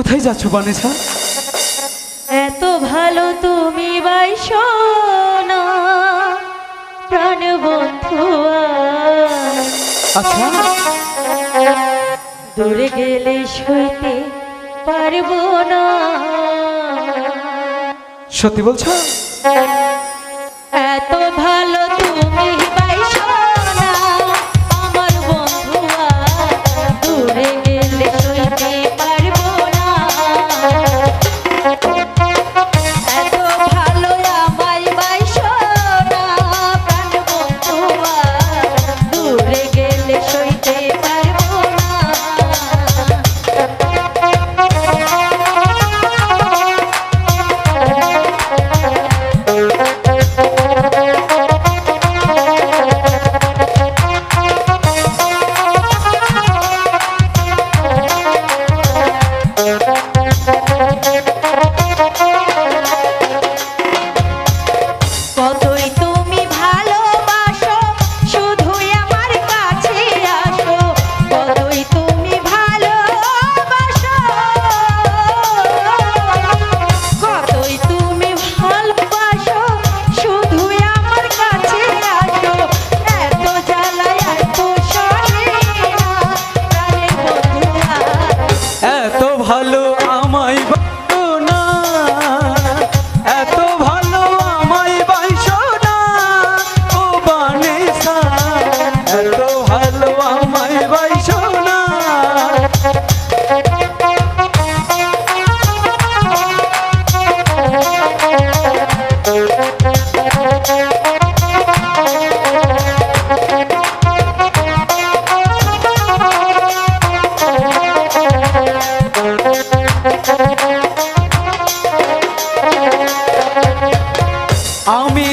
কোথায় যাচ্ছ বানেছা এত ভালো তুমি বাইশো না প্রাণ বন্ধু আচ্ছা। দূরে গেলে সইতে পারব না। সত্যি বলছো? ভালো আমি